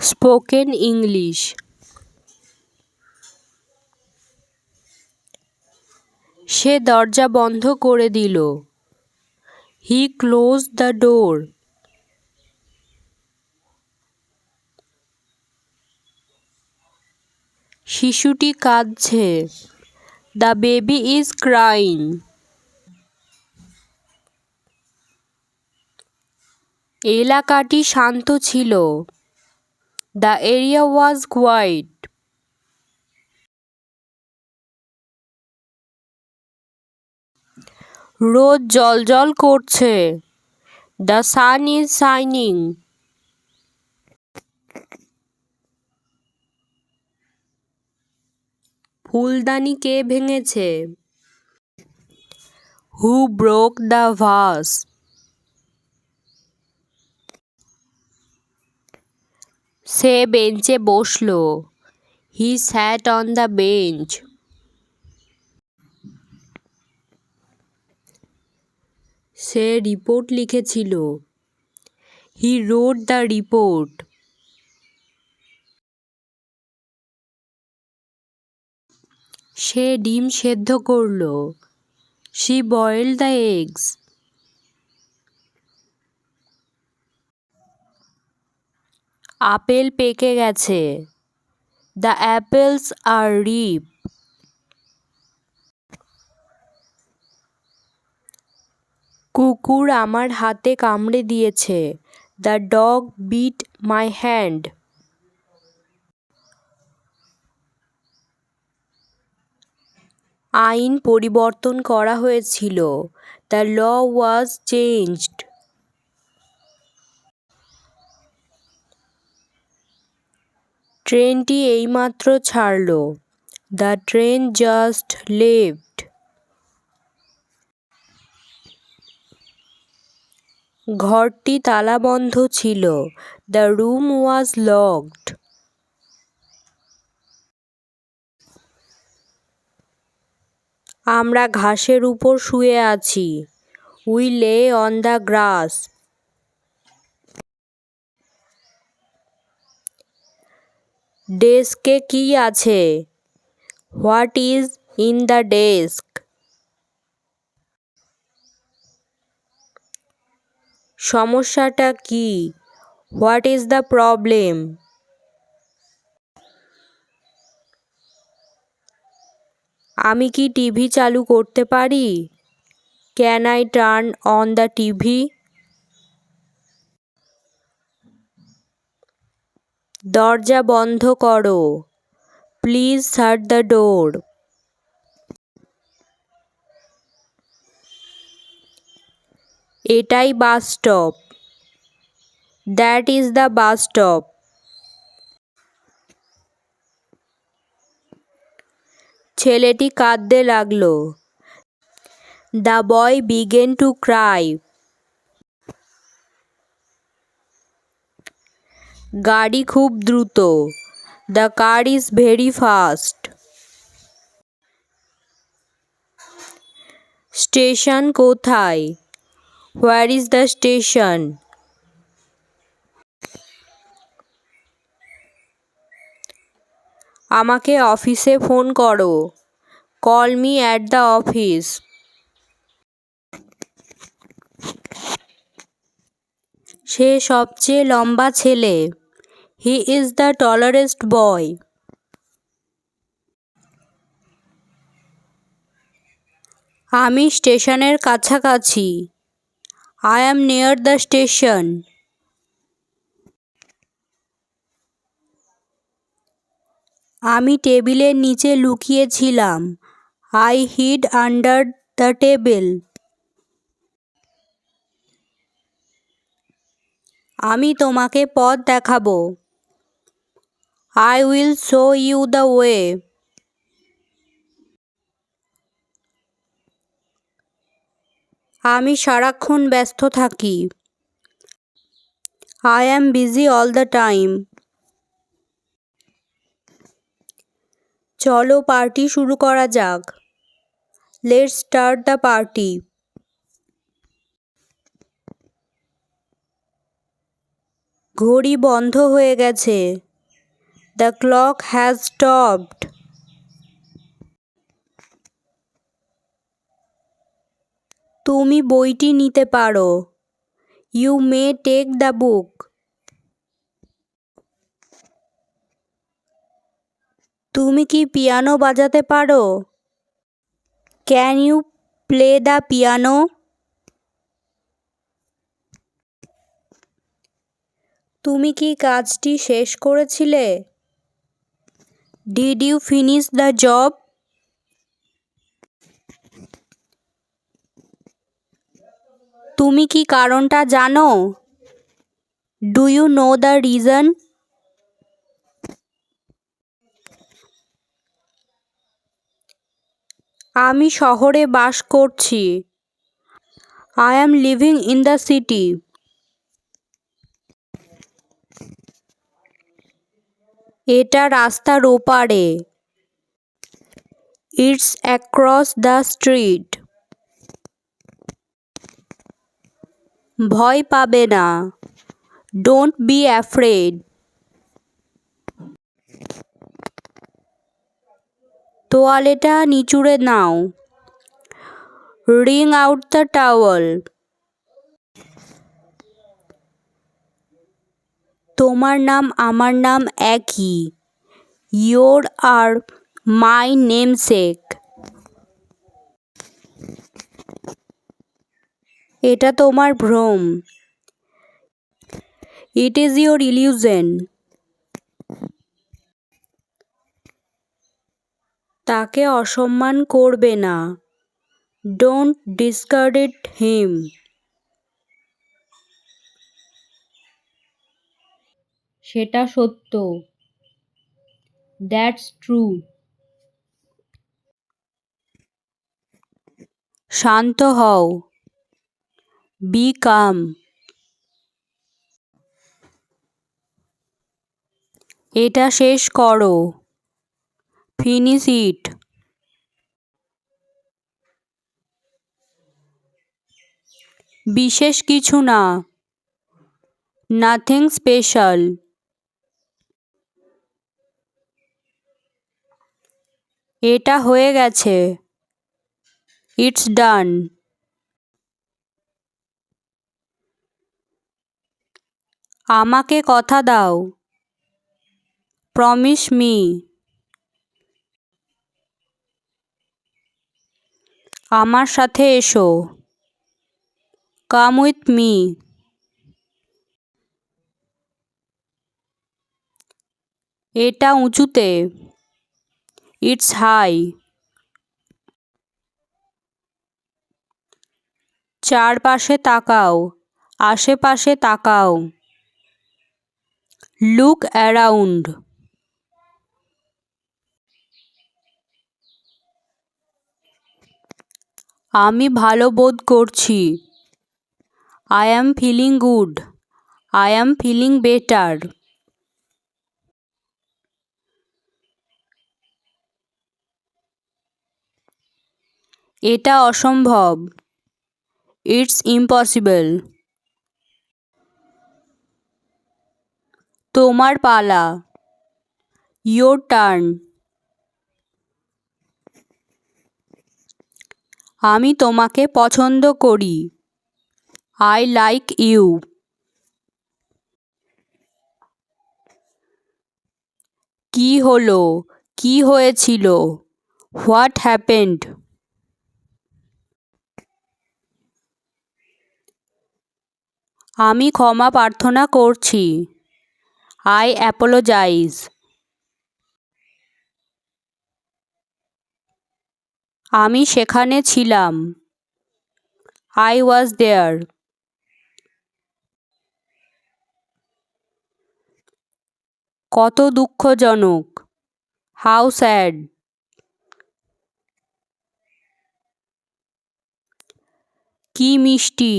Spoken English. সে দরজা বন্ধ করে দিল। হি ক্লোজ দ্য ডোর শিশুটি কাঁদছে। দ্য বেবি ইজ ক্রাইং এলাকাটি শান্ত ছিল। দ্য এরিয়া ওয়াজ কোয়াইট রোদ জলজল করছে। দ্য সান ইজ শাইনিং ফুলদানি কে ভেঙেছে? হু ব্রোক দ্য ভাস সে বেঞ্চে বসল। He sat on the bench say report লিখেছিল। হি রোড দ্য রিপোর্ট সে ডিম সেদ্ধ করল। She boil the eggs apple পেকে গেছে। দ্য অ্যাপেলস আর রিপ কুকুর আমার হাতে কামড়ে দিয়েছে। The dog bit my hand আইন পরিবর্তন করা হয়েছিল। দ্য ল ওয়াজ চেঞ্জড ট্রেনটি এইমাত্র ছাড়ল। দ্য ট্রেন জাস্ট লেফট ঘরটি তালাবন্ধ ছিল। দ্য রুম ওয়াজ লকড আমরা ঘাসের উপর শুয়ে আছি। We lay on the grass. ডেস্কে কি আছে? What is in the desk? সমস্যাটা কি? What is the problem? আমি কি টিভি চালু করতে পারি? Can I turn on the TV? দরজা বন্ধ করো। Please shut the door. এটাই bus stop. That is the bus stop. ছেলেটি কাঁদতে লাগল। The boy began to cry. গাড়ি খুব দ্রুত। The car is very fast station কোথায়? হোয়ার ইজ দ্য স্টেশন আমাকে অফিসে ফোন করো। Call me at the office সে সবচেয়ে লম্বা ছেলে। He is the tallest boy আমি স্টেশনের কাছাকাছি। I am near the station আমি টেবিলের নিচে লুকিয়েছিলাম। I hid under the table আমি তোমাকে পথ দেখাবো। I will show you the way আমি সারাক্ষণ ব্যস্ত থাকি। I am busy all the time চলো পার্টি শুরু করা যাক। লেটস স্টার্ট দ্য পার্টি ঘড়ি বন্ধ হয়ে গেছে। দ্য ক্লক হ্যাজ স্টপড তুমি বইটি নিতে পারো। You may take the book তুমি কি পিয়ানো বাজাতে পারো? Can you play the piano তুমি কি কাজটি শেষ করেছিলে? Did you finish the job তুমি কি কারণটা জানো? Do you know the reason আমি শহরে বাস করছি। I am living in the city এটা রাস্তার ওপারে। ইটস অ্যাক্রস দ্য স্ট্রিট ভয় পাবে না। ডোন্ট বি অ্যাফ্রেড তোয়ালেটা নিচুড়ে নাও। রিং আউট দ্য টাওয়াল তোমার নাম, আমার নাম একই। ইয়োর আর মাই নেম সেক এটা তোমার ভ্রম। ইট ইজ ইয়োর ইলিউশন তাকে অসম্মান করবে না। ডোন্ট ডিসকার্ডেড হিম সেটা সত্য। দ্যাটস ট্রু শান্ত হও। বি কাম এটা শেষ করো। ফিনিশ ইট বিশেষ কিছু না। নাথিং স্পেশাল এটা হয়ে গেছে। ইটস ডান আমাকে কথা দাও। প্রমিস মি আমার সাথে এসো। কাম উইথ মি এটা উঁচুতে। ইটস হাই চারপাশে তাকাও, আশেপাশে তাকাও। লুক অ্যারাউন্ড আমি ভালো বোধ করছি। I am feeling good I am feeling better এটা অসম্ভব। ইটস ইম্পসিবল তোমার পালা। ইয়োর টার্ন আমি তোমাকে পছন্দ করি। আই লাইক ইউ কি হলো? কি হয়েছিল? হোয়াট হ্যাপেন্ড আমি ক্ষমা প্রার্থনা করছি। আই অ্যাপোলোজাইজ আমি সেখানে ছিলাম। আই ওয়াজ দেয়ার কত দুঃখজনক। হাউ স্যাড কি মিষ্টি।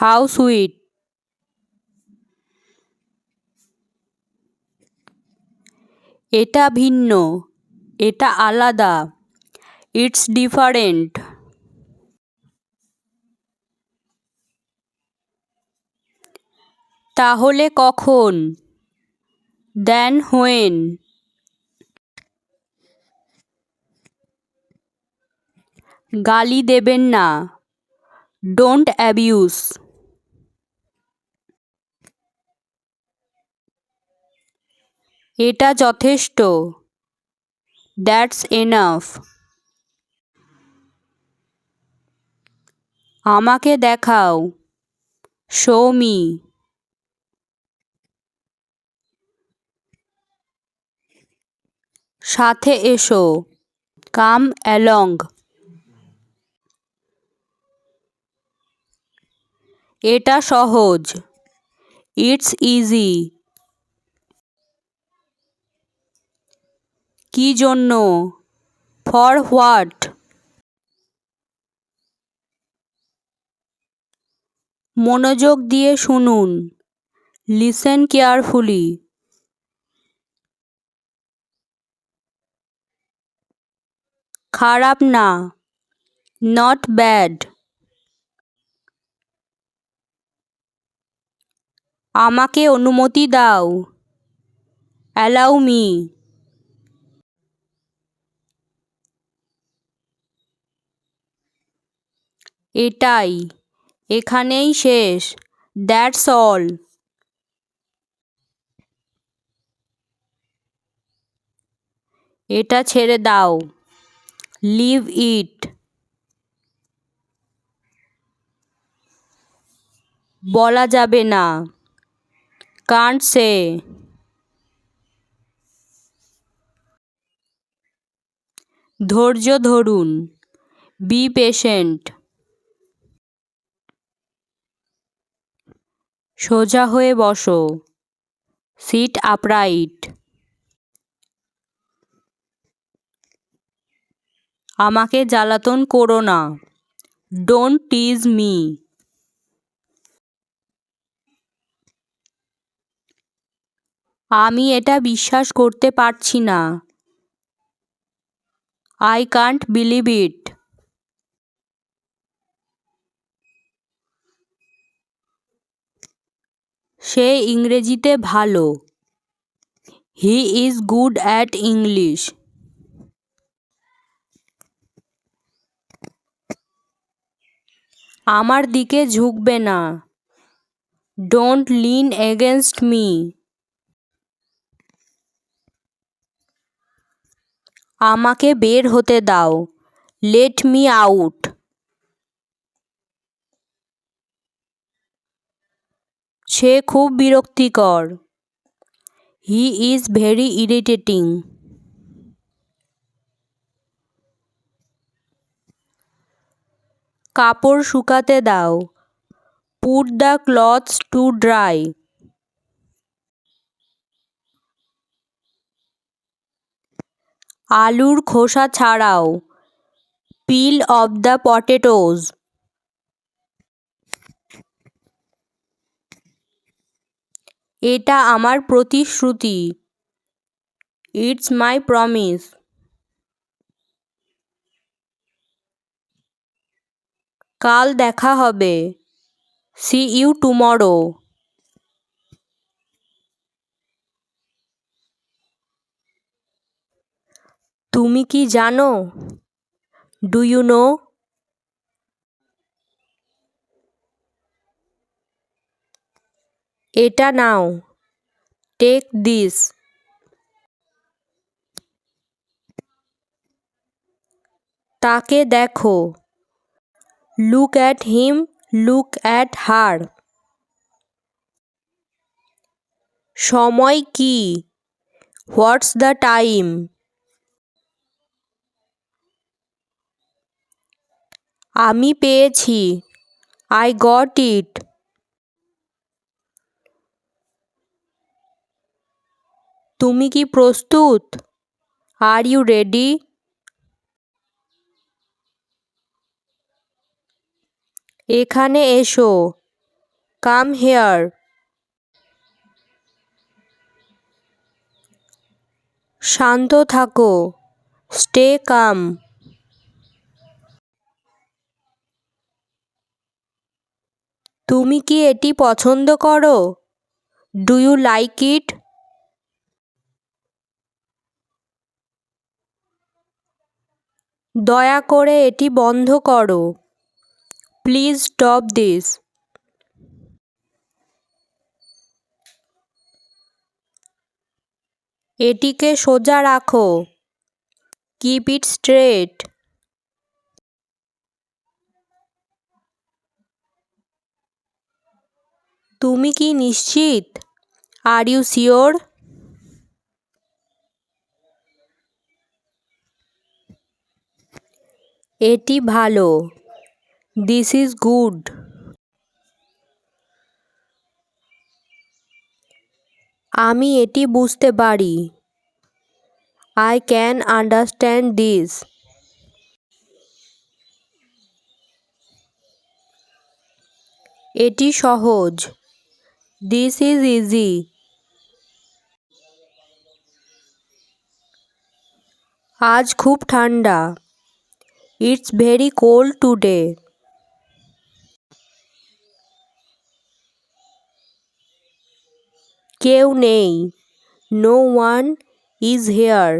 হাউ সুইট এটা ভিন্ন, এটা আলাদা। ইটস ডিফারেন্ট তাহলে কখন? দেন হোয়েন গালি দেবেন না। ডোন্ট অ্যাবিউজ এটা যথেষ্ট। দ্যাটস এনাফ আমাকে দেখাও। সৌমি সাথে এসো। কাম অ্যালং এটা সহজ। ইটস ইজি কি জন্য? ফর হোয়াট মনোযোগ দিয়ে শুনুন। লিসেন কেয়ারফুলি খারাপ না। নট ব্যাড আমাকে অনুমতি দাও। অ্যালাউ মি এটাই। এখানেই শেষ। That's all. এটা ছেড়ে দাও। Leave it. বলা যাবে না। Can't say. ধৈর্য ধরুন। Be patient. সোজা হয়ে বসো। Sit upright. আমাকে জ্বালাতন করো না। Don't tease me. আমি এটা বিশ্বাস করতে পারছি না। I can't believe it. সে ইংরেজিতে ভালো। He is good at English আমার দিকে ঝুঁকবে না। ডোন্ট লিন এগেনস্ট মি আমাকে বের হতে দাও। লেট মি আউট সে খুব বিরক্তিকর। হি ইজ ভেরি ইরিটেটিং কাপড় শুকাতে দাও। Put the clothes to dry আলুর খোসা ছাড়াও। পিল অফ দ্য পটেটোজ এটা আমার প্রতিশ্রুতি। ইটস মাই প্রমিস কাল দেখা হবে। সি ইউ টুমরো তুমি কি জানো? ডু ইউ নো এটা নাও। টেক দিস তাকে দেখো। Look at him look at her সময় কি? হোয়াটস দ্য টাইম আমি পেয়েছি। আই গট ইট তুমি কি প্রস্তুত? আর ইউ রেডি এখানে এসো। কাম হেয়ার শান্ত থাকো। স্টে কাম তুমি কি এটি পছন্দ করো? ডু ইউ লাইক ইট দয়া করে এটি বন্ধ করো। প্লিজ স্টপ দিস এটিকে সোজা রাখো। কিপ ইট স্ট্রেট তুমি কি নিশ্চিত? আর ইউ শিওর এটি ভালো। দিস ইজ গুড আমি এটি বুঝতে পারি। আই ক্যান আন্ডারস্ট্যান্ড দিস এটি সহজ। দিস ইজ ইজি আজ খুব ঠান্ডা। ইটস ভেরি কোল্ড টুডে কেউ নেই। নো ওয়ান ইজ হেয়ার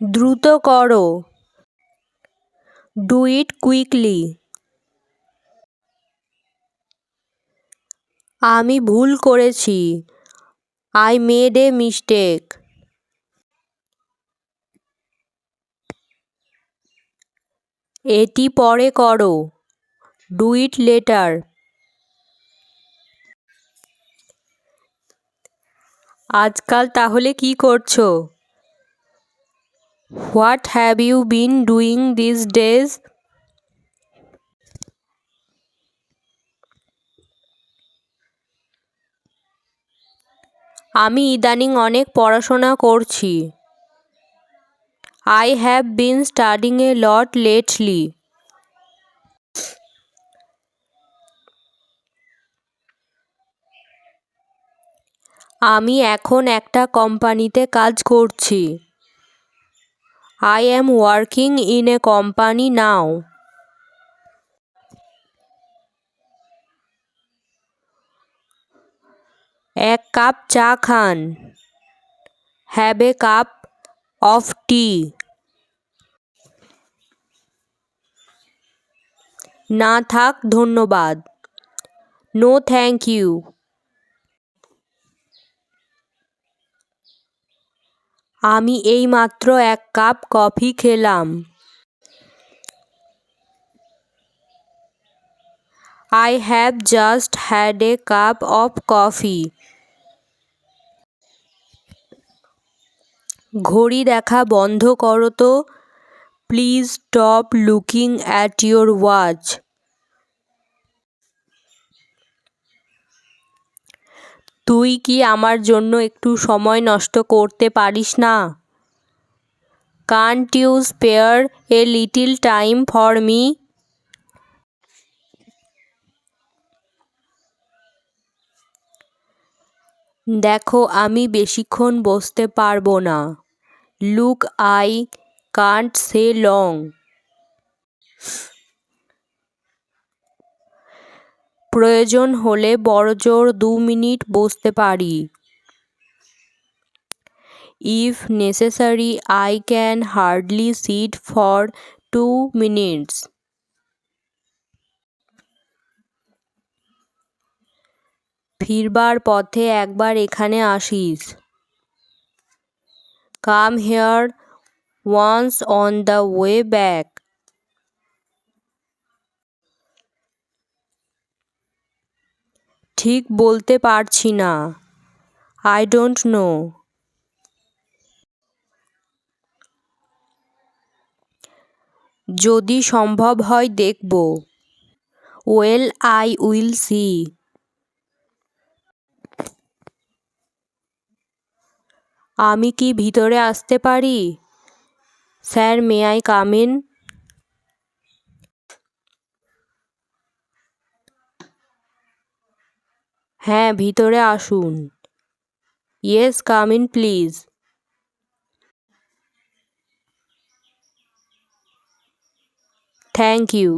দ্রুত করো। ডু ইট কুইকলি আমি ভুল করেছি। আই মেড এ মিস্টেক এটি পরে করো। Do it later. আজকাল তাহলে কি করছ? What have you been doing this days? আমি ইদানিং অনেক পড়াশোনা করছি। I have been studying a lot lately আমি এখন একটা কোম্পানিতে কাজ করছি। I am working in a company now এক কাপ চা খান। Have a cup of tea না থাক, ধন্যবাদ। নো থ্যাংক ইউ আমি এইমাত্র এক কাপ কফি খেলাম। I have just had a cup of coffee ঘড়ি দেখা বন্ধ করো তো। Please stop looking at your watch তুই কি আমার জন্য একটু সময় নষ্ট করতে পারিস না? Can't you spare a little time for me দেখো, আমি বেশিক্ষণ বসতে পারব না। Look I can't say long. প্রয়োজন হলে বড়জোর দু মিনিট বসতে পারি। If necessary I can hardly sit for two minutes ফিরবার পথে একবার এখানে আসিস। Come here once on the way back ঠিক বলতে পারছি না। আই ডোন্ট নো যদি সম্ভব হয় দেখব। ওয়েল আই উইল সি আমি কি ভিতরে আসতে পারি? Sir may I come in? হ্যাঁ ভিতরে আসুন। Yes come in please. Thank you.